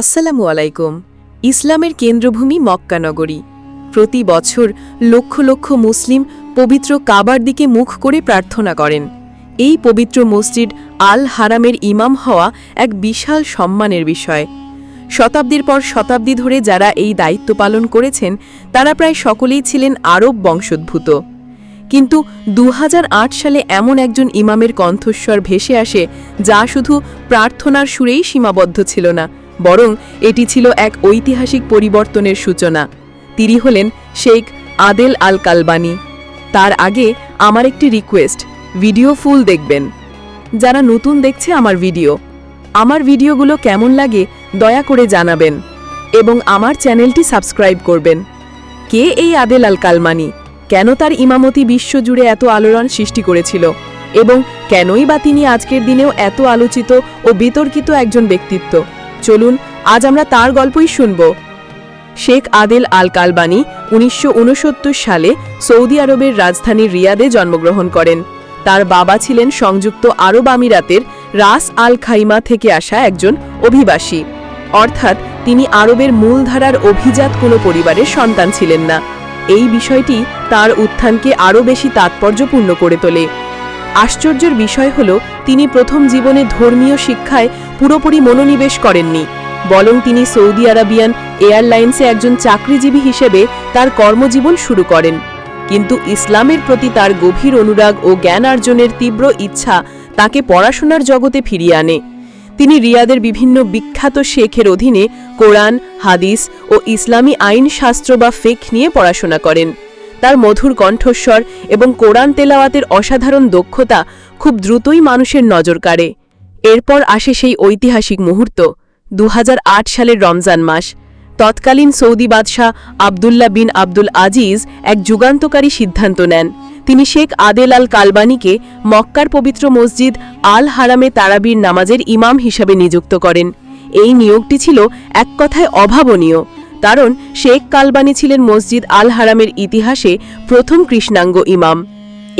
আসসালামু আলাইকুম। ইসলামের কেন্দ্রভূমি মক্কানগরী প্রতি বছর লক্ষ লক্ষ মুসলিম পবিত্র কাবার দিকে মুখ করে প্রার্থনা করেন। এই পবিত্র মসজিদ আল হারামের ইমাম হওয়া এক বিশাল সম্মানের বিষয়। শতাব্দীর পর শতাব্দী ধরে যারা এই দায়িত্ব পালন করেছেন, তারা প্রায় সকলেই ছিলেন আরব বংশোদ্ভূত। কিন্তু দু হাজার আট সালে এমন একজন ইমামের কণ্ঠস্বর ভেসে আসে যা শুধু প্রার্থনার সুরেই সীমাবদ্ধ ছিল না বরং এটি ছিল এক ঐতিহাসিক পরিবর্তনের সূচনা। তিনি হলেন শেখ আদেল আল কালবানি তার আগে আমার একটি রিকোয়েস্ট, ভিডিও ফুল দেখবেন। যারা নতুন দেখছে আমার ভিডিও, আমার ভিডিওগুলো কেমন লাগে দয়া করে জানাবেন এবং আমার চ্যানেলটি সাবস্ক্রাইব করবেন। কে এই আদেল আল কালমানি কেন তার ইমামতি বিশ্বজুড়ে এত আলোড়ন সৃষ্টি করেছিল? এবং কেনই বা তিনি আজকের দিনেও এত আলোচিত ও বিতর্কিত একজন ব্যক্তিত্ব? চলুন, আজ আমরা তার গল্পই শুনব। শেখ আদেল আল কালবানি উনিশশো সালে সৌদি আরবের রাজধানী রিয়াদে জন্মগ্রহণ করেন। তার বাবা ছিলেন সংযুক্ত আরব আমিরাতের রাস আল খাইমা থেকে আসা একজন অভিবাসী। অর্থাৎ তিনি আরবের মূলধারার অভিজাত কোনো পরিবারের সন্তান ছিলেন না। এই বিষয়টি তার উত্থানকে আরও বেশি তাৎপর্যপূর্ণ করে তোলে। আশ্চর্যের বিষয় হল, তিনি প্রথম জীবনে ধর্মীয় শিক্ষায় পুরোপুরি মনোনিবেশ করেননি, বরং তিনি সৌদি আরাবিয়ান এয়ারলাইন্সে একজন চাকরিজীবী হিসেবে তার কর্মজীবন শুরু করেন। কিন্তু ইসলামের প্রতি তার গভীর অনুরাগ ও জ্ঞান অর্জনের তীব্র ইচ্ছা তাকে পড়াশোনার জগতে ফিরিয়ে আনে। তিনি রিয়াদের বিভিন্ন বিখ্যাত শেখের অধীনে কোরআন, হাদিস ও ইসলামী আইন শাস্ত্র বা ফেক নিয়ে পড়াশোনা করেন। তার মধুর কণ্ঠস্বর এবং কোরআন তেলাওয়াতের অসাধারণ দক্ষতা খুব দ্রুতই মানুষের নজর কাড়ে। এরপর আসে সেই ঐতিহাসিক মুহূর্ত দু হাজার আট সালের রমজান মাস। তৎকালীন সৌদি বাদশাহ আবদুল্লাহ বিন আব্দুল আজিজ এক যুগান্তকারী সিদ্ধান্ত নেন। তিনি শেখ আদেল আল কালবানিকে মক্কার পবিত্র মসজিদ আল হারামে তারাবির নামাজের ইমাম হিসাবে নিযুক্ত করেন। এই নিয়োগটি ছিল এক কথায় অভাবনীয়। কারণ শেখ কালবানি ছিলেন মসজিদ আল হারামের ইতিহাসে প্রথম কৃষ্ণাঙ্গ ইমাম।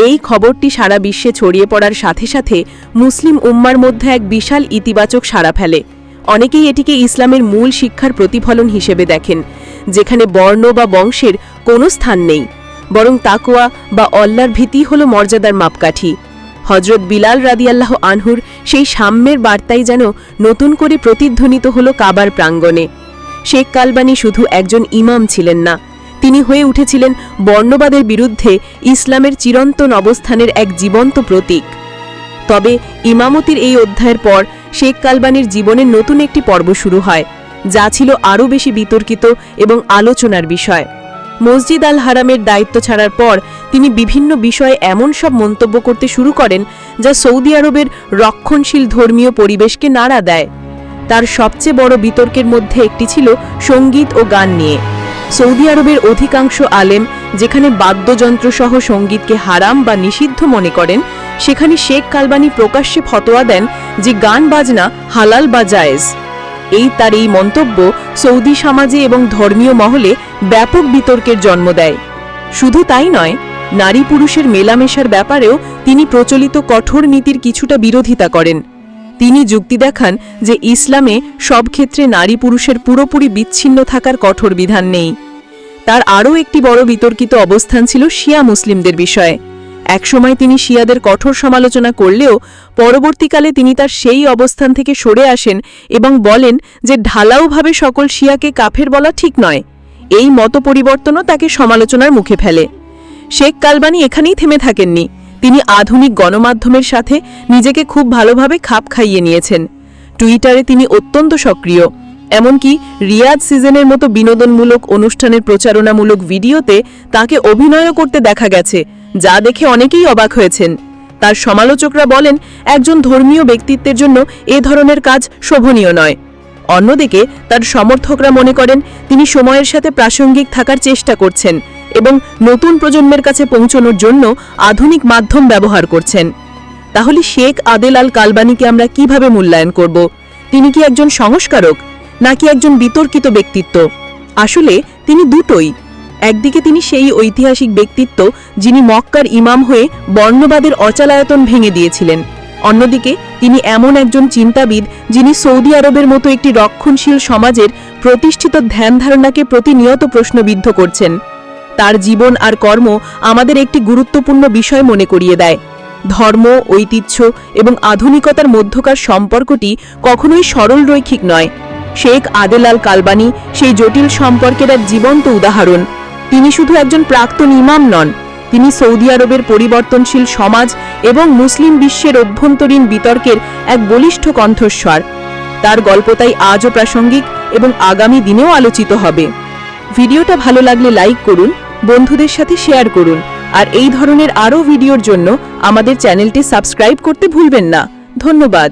এই খবরটি সারা বিশ্বে ছড়িয়ে পড়ার সাথে সাথে মুসলিম উম্মার মধ্যে এক বিশাল ইতিবাচক সাড়া ফেলে। অনেকেই এটিকে ইসলামের মূল শিক্ষার প্রতিফলন হিসেবে দেখেন, যেখানে বর্ণ বা বংশের কোনো স্থান নেই। বরং তাকোয়া বা অল্লার ভীতি হল মর্যাদার মাপকাঠি। হজরত বিলাল রাদিয়াল্লাহ আনহুর সেই সাম্যের বার্তাই যেন নতুন করে প্রতিধ্বনিত হল কাবার প্রাঙ্গণে। শেখ কালবানি শুধু একজন ইমাম ছিলেন না, তিনি হয়ে উঠেছিলেন বর্ণবাদের বিরুদ্ধে ইসলামের চিরন্তন অবস্থানের এক জীবন্ত প্রতীক। তবে ইমামতির এই অধ্যায়ের পর শেখ কালবানির জীবনের নতুন একটি পর্ব শুরু হয়, যা ছিল আরও বেশি বিতর্কিত এবং আলোচনার বিষয়। মসজিদ আল হারামের দায়িত্ব ছাড়ার পর তিনি বিভিন্ন বিষয়ে এমন সব মন্তব্য করতে শুরু করেন, যা সৌদি আরবের রক্ষণশীল ধর্মীয় পরিবেশকে নাড়া দেয়। তার সবচেয়ে বড় বিতর্কের মধ্যে একটি ছিল সংগীত ও গান নিয়ে। সৌদি আরবের অধিকাংশ আলেম যেখানে বাদ্যযন্ত্রসহ সঙ্গীতকে হারাম বা নিষিদ্ধ মনে করেন, সেখানে শেখ কালবানি প্রকাশ্যে ফতোয়া দেন যে গান বাজনা হালাল বা জায়েজ। এই তার এই মন্তব্য সৌদি সমাজে এবং ধর্মীয় মহলে ব্যাপক বিতর্কের জন্ম দেয়। শুধু তাই নয় নারী পুরুষের মেলামেশার ব্যাপারেও তিনি প্রচলিত কঠোর নীতির কিছুটা বিরোধিতা করেন। তিনি যুক্তি দেখান যে ইসলামে সব ক্ষেত্রে নারী পুরুষের পুরোপুরি বিচ্ছিন্ন থাকার কঠোর বিধান নেই। তার আরও একটি বড় বিতর্কিত অবস্থান ছিল শিয়া মুসলিমদের বিষয়ে। একসময় তিনি শিয়াদের কঠোর সমালোচনা করলেও পরবর্তীকালে তিনি তার সেই অবস্থান থেকে সরে আসেন এবং বলেন যে ঢালাওভাবে সকল শিয়াকে কাফের বলা ঠিক নয়। এই মত পরিবর্তনও তাকে সমালোচনার মুখে ফেলে। শেখ কালবানি এখানেই থেমে থাকেননি। তিনি আধুনিক গণমাধ্যমের সাথে নিজেকে খুব ভালোভাবে খাপ খাইয়ে নিয়েছেন। টুইটারে তিনি অত্যন্ত সক্রিয়। এমনকি রিয়াজ সিজনের মতো বিনোদনমূলক অনুষ্ঠানের প্রচারণামূলক ভিডিওতে তাকে অভিনয়ও করতে দেখা গেছে, যা দেখে অনেকেই অবাক হয়েছেন। তার সমালোচকরা বলেন, একজন ধর্মীয় ব্যক্তিত্বের জন্য এ ধরনের কাজ শোভনীয় নয়। অন্যদিকে তার সমর্থকরা মনে করেন, তিনি সময়ের সাথে প্রাসঙ্গিক থাকার চেষ্টা করছেন। এবং নতুন প্রজন্মের কাছে পৌঁছানোর জন্য আধুনিক মাধ্যম ব্যবহার করছেন। তাহলে শেখ আদেল আল কালবানিকে আমরা কীভাবে মূল্যায়ন করব? তিনি কি একজন সংস্কারক, নাকি একজন বিতর্কিত ব্যক্তিত্ব? আসলে তিনি দুটোই। একদিকে তিনি সেই ঐতিহাসিক ব্যক্তিত্ব যিনি মক্কার ইমাম হয়ে বর্ণবাদের অচালায়তন ভেঙে দিয়েছিলেন। অন্যদিকে তিনি এমন একজন চিন্তাবিদ যিনি সৌদি আরবের মতো একটি রক্ষণশীল সমাজের প্রতিষ্ঠিত ধ্যান ধারণাকে প্রতিনিয়ত প্রশ্নবিদ্ধ করছেন। তার জীবন আর কর্ম আমাদের একটি গুরুত্বপূর্ণ বিষয় মনে করিয়ে দেয়। ধর্ম, ঐতিহ্য এবং আধুনিকতার মধ্যকার সম্পর্কটি কখনোই সরল রৈখিক নয়। শেখ আদেল আল কালবানি সেই জটিল সম্পর্কের এক জীবন্ত উদাহরণ। তিনি শুধু একজন প্রাক্তন ইমাম নন, তিনি সৌদি আরবের পরিবর্তনশীল সমাজ এবং মুসলিম বিশ্বের অভ্যন্তরীণ বিতর্কের এক বলিষ্ঠ কণ্ঠস্বর। তার গল্প তাই আজও প্রাসঙ্গিক এবং আগামী দিনেও আলোচিত হবে। ভিডিওটা ভালো লাগলে লাইক করুন বন্ধুদের সাথে শেয়ার করুন। আর এই ধরনের আরও ভিডিওর জন্য আমাদের চ্যানেলটি সাবস্ক্রাইব করতে ভুলবেন না। ধন্যবাদ।